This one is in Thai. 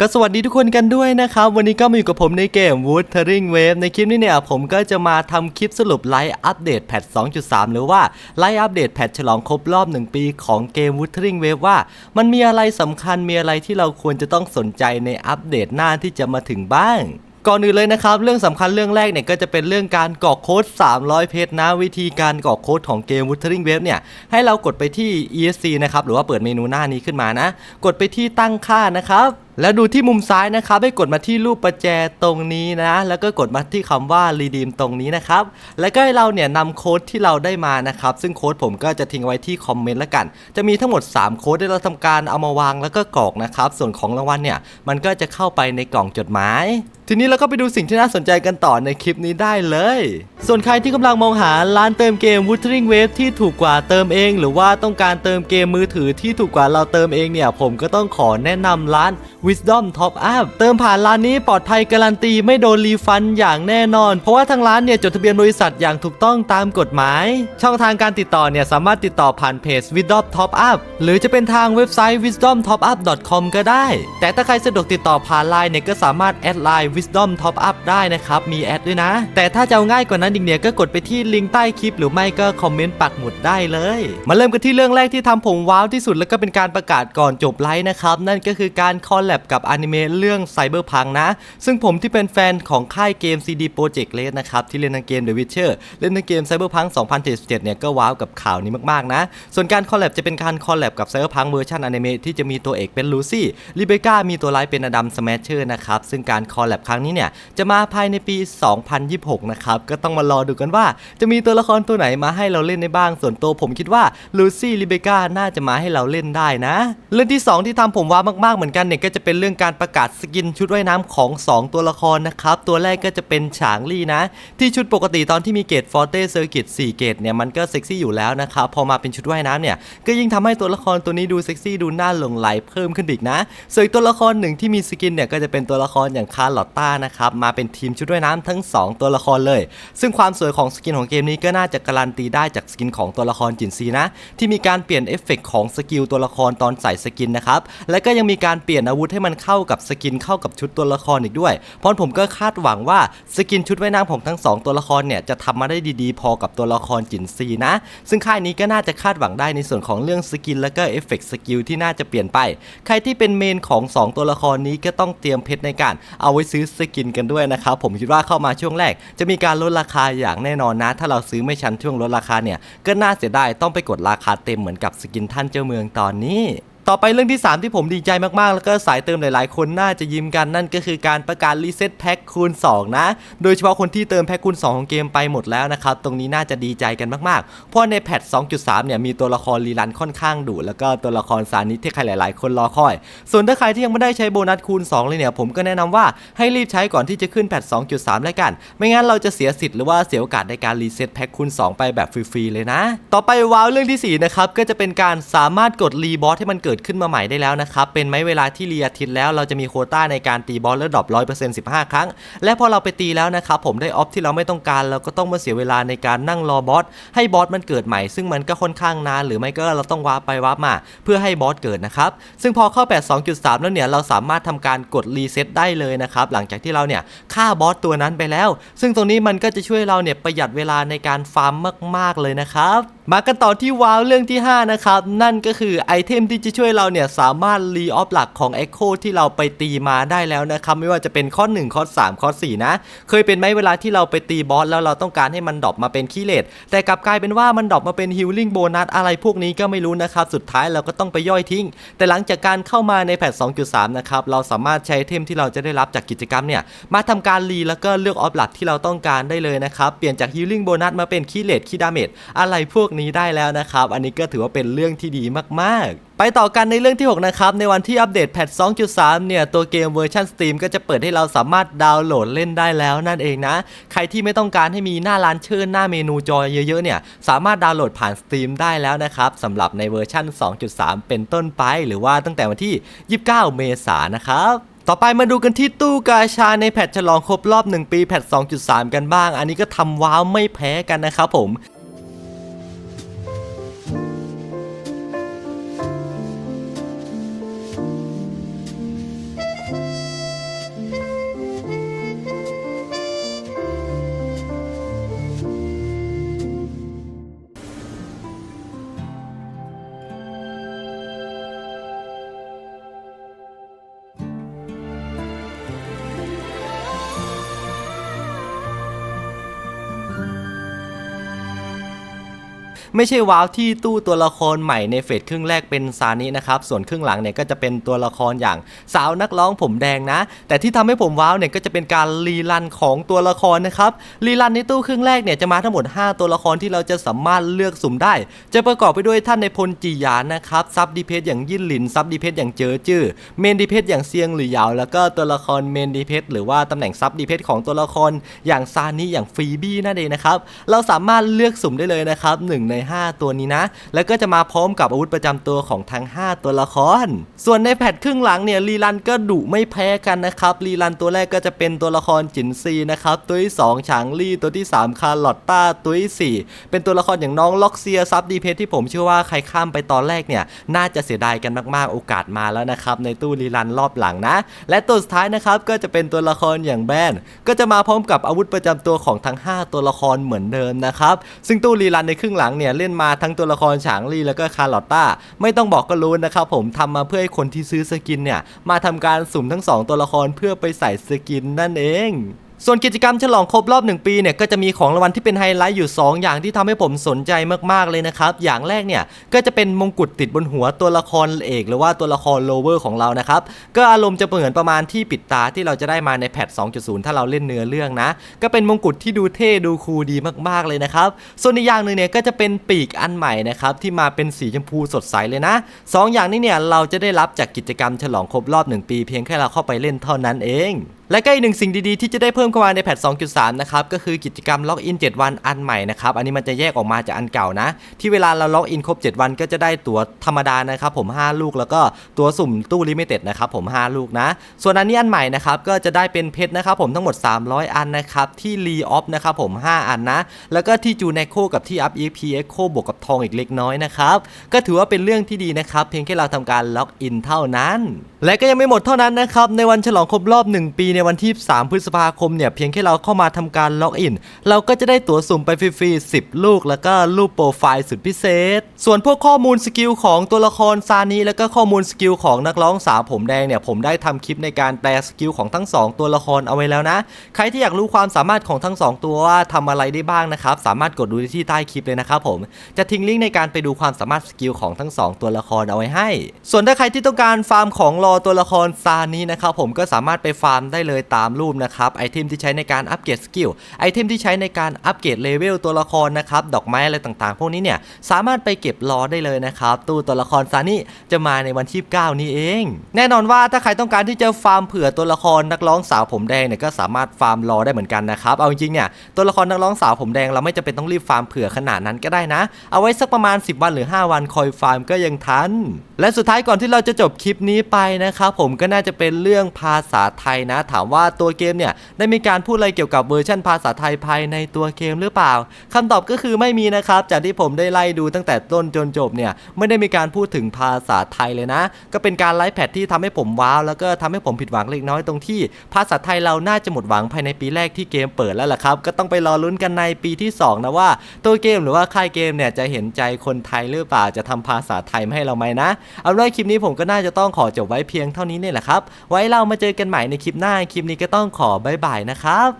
ก็สวัสดีทุกคนกันด้วยนะครับ วันนี้ก็มาอยู่กับผมในเกม Wuthering Wave ในคลิปนี้เนี่ยผมก็จะมาทำคลิปสรุปไลฟ์อัปเดตแพท 2.3 หรือว่าไลฟ์อัปเดตแพทฉลองครบรอบ 1 ปีของเกม Wuthering Wave ว่า มันมีอะไรสำคัญมีอะไรที่เราควรจะต้องสนใจในอัปเดตหน้าที่จะมาถึงบ้างก่อนอื่นเลยนะครับเรื่องสำคัญเรื่องแรกเนี่ยก็จะเป็นเรื่องการกรอกโค้ด 300 เพจนะวิธีการกรอกโค้ดของเกม Wuthering Wave เนี่ยให้เรากดไปที่ ESC นะครับหรือว่าเปิดเมนูหน้านี้ขึ้นมานะ กดไปที่ตั้งค่านะครับ แล้วดูที่มุมซ้ายนะครับให้กดมาที่รูปประแจตรงนี้นะ แล้วก็กดมาที่คำว่า redeem ตรงนี้นะครับ แล้วก็ให้เราเนี่ยนำโค้ดที่เราได้มานะครับ ซึ่งโค้ดผมก็จะทิ้งไว้ที่คอมเมนต์แล้วกัน จะมีทั้งหมด 3 โค้ดที่เราทำการเอามาวางแล้วก็กรอกนะครับ ส่วนของรางวัลเนี่ยมันก็จะเข้าไปในกล่องจดหมาย ทีนี้เราก็ไปดูสิ่งที่น่าสนใจกันต่อในคลิปนี้ได้เลย ส่วนใครที่กำลังมองหาร้านเติมเกม Wuthering Wave ที่ถูกกว่าเติมเอง หรือว่าต้องการเติมเกมมือถือที่ถูกกว่าเราเติมเองเนี่ย ผมก็ต้องขอแนะนำร้าน Wisdom Top Up เติมผ่านร้านนี้ปลอดภัยการันตีไม่โดนรีฟันอย่างแน่นอน เพราะว่าทางร้านเนี่ยจดทะเบียนบริษัทอย่างถูกต้องตามกฎหมาย ช่องทางการติดต่อเนี่ยสามารถติดต่อผ่านเพจ Wisdom Top Up หรือจะเป็นทางเว็บไซต์ wisdomtopup.com ก็ได้ แต่ถ้าใครสะดวกติดต่อผ่านไลน์เนี่ยก็สามารถแอดไลน์ Wisdom Top Up ได้นะครับ มีแอดด้วยนะ แต่ถ้าจะเอาง่ายกว่านั้นอีกเนี่ยก็กดไปที่ลิงก์ใต้คลิปหรือไม่ก็คอมเมนต์ปักหมุดได้เลย มาเริ่มกันที่เรื่องแรกที่ทำผมว้าวที่สุดแล้วก็เป็นการประกาศก่อนจบไลฟ์นะครับ นั่นก็คือการคอลแลบกับอนิเมะเรื่อง Cyberpunk นะ ซึ่งผมที่เป็นแฟนของค่ายเกม CD Projekt Red นะครับที่เล่นในเกม The Witcher เล่นในเกม Cyberpunk 2077เนี่ยก็ว้าวกับข่าวนี้มากๆนะ ส่วนการคอลแลบจะเป็นการคอลแลบกับ Cyberpunk เวอร์ชันอนิเมะที่จะมีตัวเอกเป็นลูซี่ลิเบก้ามีตัวร้ายเป็นอดัมสแมชเชอร์นะครับซึ่งการคอลแลบครั้งนี้เนี่ยจะมาภายในปี 2026 นะครับก็ต้องมารอดูกันว่า จะมีตัวละครตัวไหนมาให้เราเล่นได้บ้าง ส่วนตัวผมคิดว่าลูซี่ลิเบกาน่าจะมาให้เราเล่นได้นะ เรื่องที่ 2 ที่ทำผมว้ามากๆเหมือนกันเนี่ยก็จะเป็นเรื่องการประกาศสกินชุดว่ายน้ำของ 2 ตัวละครนะครับตัวแรกก็จะเป็นฉางลี่นะ ที่ชุดปกติตอนที่มีเกตฟอร์เต้เซอร์กิต4เกตเนี่ยมันก็เซ็กซี่อยู่แล้วนะครับพอมาเป็นชุดว่ายน้ำเนี่ยก็ยิ่งทำให้ตัวละครตัวนี้ดูเซ็กซี่ดูน่าหลงไหลเพิ่มขึ้นอีกนะส่วนตัวละครหนึ่งที่มีสกินเนี่ยก็จะเป็นตัวละครอย่างคาร์ลอตต้านะครับมาเป็นทีมชุดว่ายน้ำทั้ง 2 ตัวละครเลย ซึ่งความสวยของสกินของเกมนี้ก็น่าจะการันตีได้จากสกินของตัวละครจินซีนะ ที่มีการเปลี่ยนเอฟเฟกต์ของสกิลตัวละครตอนใส่สกินนะครับและก็ยังมีการเปลี่ยนอาวุธให้มันเข้ากับสกินเข้ากับชุดตัวละครอีกด้วย เพราะผมก็คาดหวังว่าสกินชุดว่ายน้ำของทั้งสองตัวละครเนี่ยจะทำมาได้ดีๆ พอกับตัวละครจินซีนะ ซึ่งค่ายนี้ก็น่าจะคาดหวังได้ในส่วนของเรื่องสกินและก็เอฟเฟกต์สกิลที่น่าจะเปลี่ยนไป ใครที่เป็นเมนของ 2 ตัวละครนี้ก็ต้องเตรียมเพชรในการเอาไว้ซื้อสกินกันด้วยนะครับ ผมคิดว่าเข้ามาช่วงแรก จะมีการลดราคาอย่างแน่นอนนะ ถ้าเราซื้อไม่ชันช่วงลดราคาเนี่ยก็น่าเสียดายต้องไปกดราคาเต็มเหมือนกับสกินท่านเจ้าเมืองตอนนี้ ต่อไปเรื่องที่ 3 ที่ผมดีใจมากๆ แล้วก็สายเติมหลายๆ คนน่าจะยิ้มกันนั่นก็คือการประกาศรีเซ็ตแพ็คคูณ 2 นะ โดยเฉพาะคนที่เติมแพ็คคูณ 2 ของเกมไปหมดแล้วนะครับ ตรงนี้น่าจะดีใจกันมากๆ เพราะในแพท 2.3 เนี่ยมีตัวละครรีรันค่อนข้างดุแล้วก็ตัวละครสานิทที่ใครหลาย ๆ คนรอคอย ส่วนถ้าใครที่ยังไม่ได้ใช้โบนัสคูณ 2 เลยเนี่ยผมก็แนะนำว่าให้รีบใช้ก่อนที่จะขึ้นแพท 2.3 แล้วกัน ไม่งั้นเราจะเสียสิทธิ์หรือว่าเสียโอกาสในการรีเซ็ตแพ็คคูณ 2 ไปแบบฟรีๆเลยนะ ต่อไปว้าวเรื่องที่4นะครับก็จะเป็นการสามารถกดรีบอสให้มันเกิดขึ้นมาใหม่ได้แล้วนะครับ เป็นไหมเวลาที่เรีอาทิตแล้วเราจะมีโคต้าในการตีบอสแล้วดรอป100% 15ครั้ง และพอเราไปตีแล้วนะครับผมได้ออฟที่เราไม่ต้องการเราก็ต้องมาเสียเวลาในการนั่งรอบอสให้บอสมันเกิดใหม่ ซึ่งมันก็ค่อนข้างนานหรือไม่ก็เราต้องวาร์ปไปวาร์ปมา เพื่อให้บอสเกิดนะครับซึ่งพอเข้า 8 2.3 แล้วเนี่ยเราสามารถทำการกดรีเซ็ตได้เลยนะครับหลังจากที่เราเนี่ยฆ่าบอสตัวนั้นไปแล้ว ซึ่งตรงนี้มันก็จะช่วยเราเนี่ยประหยัดเวลาในการฟาร์มมาก ๆเลยนะครับมากันต่อที่ว้าวเรื่องที่5นะครับนั่นก็คือไอเทมที่จะช่วยเราเนี่ยสามารถรีออฟหลักของ Echo ที่เราไปตีมาได้แล้วนะครับไม่ว่าจะเป็นข้อ 1 ข้อ 3 ข้อ 4 นะ เคยเป็นไหมเวลาที่เราไปตีบอสแล้วเราต้องการให้มันดรอปมาเป็นคีเลตแต่กลับกลายเป็นว่ามันดรอปมาเป็นฮิลลิ่งโบนัสอะไรพวกนี้ก็ไม่รู้นะครับสุดท้ายเราก็ต้องไปย่อยทิ้ง แต่หลังจากการเข้ามาในแพท 2.3 นะครับเราสามารถใช้เทมที่เราจะได้รับจากกิจกรรมเนี่ยมาทำการรีแล้วก็เลือกออฟหลักที่เราต้องการได้เลยนะครับเปลี่ยนจากฮิลลิ่งโบนัสมาเป็นคีเลตคีดาเมจอะไรพวกนี้ได้แล้วนะครับอันนี้ก็ถือว่าเป็นเรื่องที่ดีมากๆ ไปต่อกันในเรื่องที่ 6 นะครับ ในวันที่อัปเดตแพท 2.3 เนี่ย ตัวเกมเวอร์ชัน Steam ก็จะเปิดให้เราสามารถดาวน์โหลดเล่นได้แล้วนั่นเองนะ ใครที่ไม่ต้องการให้มีหน้าร้านเชิญหน้าเมนูจอยเยอะๆ เนี่ย สามารถดาวน์โหลดผ่าน Steam ได้แล้วนะครับสำหรับในเวอร์ชัน 2.3 เป็นต้นไป หรือว่าตั้งแต่วันที่ 29 เมษายนนะครับต่อไปมาดูกันที่ตู้กาชาในแพทฉลองครบรอบ 1 ปีแพท 2.3 กันบ้าง อันนี้ก็ทำว้าวไม่แพ้กันนะครับผม ไม่ใช่ว้าวที่ตู้ตัวละครใหม่ในเฟสครึ่งแรกเป็นซานินะครับ ส่วนครึ่งหลังเนี่ยก็จะเป็นตัวละครอย่างสาวนักร้องผมแดงนะ แต่ที่ทำให้ผมว้าวเนี่ยก็จะเป็นการรีรันของตัวละครนะครับ รีรันในตู้ครึ่งแรกเนี่ยจะมาทั้งหมด 5 ตัวละครที่เราจะสามารถเลือกสุ่มได้ จะประกอบไปด้วยท่านในพลจียานนะครับ ซับดีเพสอย่างยินหลิน ซับดีเพสอย่างเจอจื้อ เมนดีเพสอย่างเซียงหรือยาว แล้วก็ตัวละครเมนดีเพสหรือว่าตำแหน่งซับดีเพสของตัวละครอย่างซานิอย่างฟีบี้นั่นเองนะครับ เราสามารถเลือกสุ่มได้เลยนะครับหนึ่งใน5 ตัวนี้นะ แล้วก็จะมาพร้อมกับอาวุธประจำตัวของทั้ง 5 ตัวละคร ส่วนในแพทครึ่งหลังเนี่ยรีรันก็ดุไม่แพ้กันนะครับรีรันตัวแรกก็จะเป็นตัวละครจินซีนะครับตัวที่2ฉางลี่ตัวที่ 3 คาร์ลอตต้าตัวที่4เป็นตัวละครอย่างน้องล็อกเซียซับดีเพสที่ผมเชื่อว่าใครข้ามไปตอนแรกเนี่ยน่าจะเสียดายกันมากๆ โอกาสมาแล้วนะครับในตู้รีรันรอบหลังนะ และตัวสุดท้ายนะครับก็จะเป็นตัวละครอย่างแบนก็จะมาพร้อมกับอาวุธประจำตัวของทั้ง 5 ตัวละครเหมือนเดิมนะครับซึ่งตู้รีรันในครึ่งหลังเนี่ยเล่นมาทั้งตัวละครฉางลี่แล้วก็คาร์ลอตต้าไม่ต้องบอกก็รู้นะครับผมทำมาเพื่อให้คนที่ซื้อสกินเนี่ยมาทำการสุ่มทั้ง 2 ตัวละครเพื่อไปใส่สกินนั่นเอง ส่วนกิจกรรมฉลองครบรอบ 1 ปีเนี่ยก็จะมีของรางวัลที่เป็นไฮไลท์อยู่ 2 อย่างที่ทำให้ผมสนใจมากๆเลยนะครับ อย่างแรกเนี่ยก็จะเป็นมงกุฎติดบนหัวตัวละครเอก หรือว่าตัวละครโลเวอร์ของเรานะครับ ก็อารมณ์จะเหมือนประมาณที่ปิดตาที่เราจะได้มาในแพท 2.0 ถ้าเราเล่นเนื้อเรื่องนะ ก็เป็นมงกุฎที่ดูเท่ดูคูลดีมากๆเลยนะครับ ส่วนอีกอย่างหนึ่งเนี่ยก็จะเป็นปีกอันใหม่นะครับที่มาเป็นสีชมพูสดใสเลยนะสองอย่างนี้เนี่ยเราจะได้รับจากกิจกรรมฉลองครบรอบ 1 ปี เพียงแค่เราเข้าไปเล่นเท่านั้นเองและก็อีกหนึ่งสิ่งดีๆ ที่จะได้เพิ่มเข้ามาในแพท 2.3 นะครับ ก็คือกิจกรรมล็อกอิน 7 วันอันใหม่นะครับ อันนี้มันจะแยกออกมาจากอันเก่านะ ที่เวลาเราล็อกอินครบ 7 วันก็จะได้ตั๋วธรรมดานะครับผม 5 ลูกแล้วก็ตั๋วสุ่มตู้ลิมิเต็ดนะครับผม 5 ลูกนะ ส่วนอันนี้อันใหม่นะครับก็จะได้เป็นเพชรนะครับผมทั้งหมด 300 อันนะครับที่รีออฟนะครับผม 5 อันนะ แล้วก็ที่จูไนโคกับที่อัพ EP Echo บวกกับทองอีกเล็กน้อยนะครับก็ถือว่าเป็นเรื่องที่ดีนะครับเพียงแค่เราทำการล็อกอินเท่านั้น และก็ยังไม่หมดเท่านั้นนะครับในวันฉลองครบรอบ 1 ปีในวันที่ 3 พฤษภาคมเนี่ยเพียงแค่เราเข้ามาทำการล็อกอิน เราก็จะได้ตั๋วสุ่มไปฟรีๆ10 ลูก แล้วก็รูปโปรไฟล์สุดพิเศษ ส่วนพวกข้อมูลสกิลของตัวละครซานีแล้วก็ข้อมูลสกิลของนักร้องสาวผมแดงเนี่ยผมได้ทำคลิปในการแปลสกิลของทั้ง 2 ตัวละครเอาไว้แล้วนะ ใครที่อยากรู้ความสามารถของทั้ง 2 ตัวว่าทำอะไรได้บ้างนะครับสามารถกดดูที่ใต้คลิปเลยนะครับผมจะทิ้งลิงก์ในการไปดูความสามารถสกิลของทั้ง 2 ตัวละครเอาไว้ให้ ส่วนถ้าใครที่ต้องการฟาร์มของรอตัวละครซานีนะครับผมก็สามารถไปฟาร์มได้เลยตามรูปนะครับไอเทมที่ใช้ในการอัปเกรดสกิลไอเทมที่ใช้ในการอัปเกรดเลเวลตัวละครนะครับดอกไม้อะไรต่างๆ พวกนี้เนี่ยสามารถไปเก็บรอได้เลยนะครับตู้ตัวละครซานี้จะมาในวันที่9นี้เอง แน่นอนว่าถ้าใครต้องการที่จะฟาร์มเผื่อตัวละครนักร้องสาวผมแดงเนี่ยก็สามารถฟาร์มรอได้เหมือนกันนะครับเอาจริงๆเนี่ยตัวละครนักร้องสาวผมแดงเราไม่จำเป็นต้องรีบฟาร์มเผื่อขนาดนั้นก็ได้นะ เอาไว้สักประมาณ 10 วันหรือ 5 วันคอยฟาร์มก็ยังทัน และสุดท้ายก่อนที่เราจะจบคลิปนี้ไปนะครับผมก็น่าจะเป็นเรื่องภาษาไทยนะถามว่าตัวเกมเนี่ยได้มีการพูดอะไรเกี่ยวกับเวอร์ชันภาษาไทยภายในตัวเกมหรือเปล่าคำตอบก็คือไม่มีนะครับ จากที่ผมได้ไล่ดูตั้งแต่ต้นจนจบเนี่ยไม่ได้มีการพูดถึงภาษาไทยเลยนะ ก็เป็นการไลฟ์แพทที่ทำให้ผมว้าว แล้วก็ทำให้ผมผิดหวังเล็กน้อยตรงที่ ภาษาไทยเราน่าจะหมดหวังภายในปีแรกที่เกมเปิดแล้วล่ะครับ ก็ต้องไปรอลุ้นกันในปีที่สองนะว่า ตัวเกมหรือว่าค่ายเกมเนี่ยจะเห็นใจคนไทยหรือเปล่าจะทำภาษาไทยให้เราไหมนะ เอาเป็นว่าคลิปนี้ผมก็น่าจะต้องขอจบไว้เพียงเท่านี้เนี่ยแหละครับ ไว้เรามาเจอกันใหม่ในคลิปหน้าคลิปนี้ก็ต้องขอบายบายนะครับ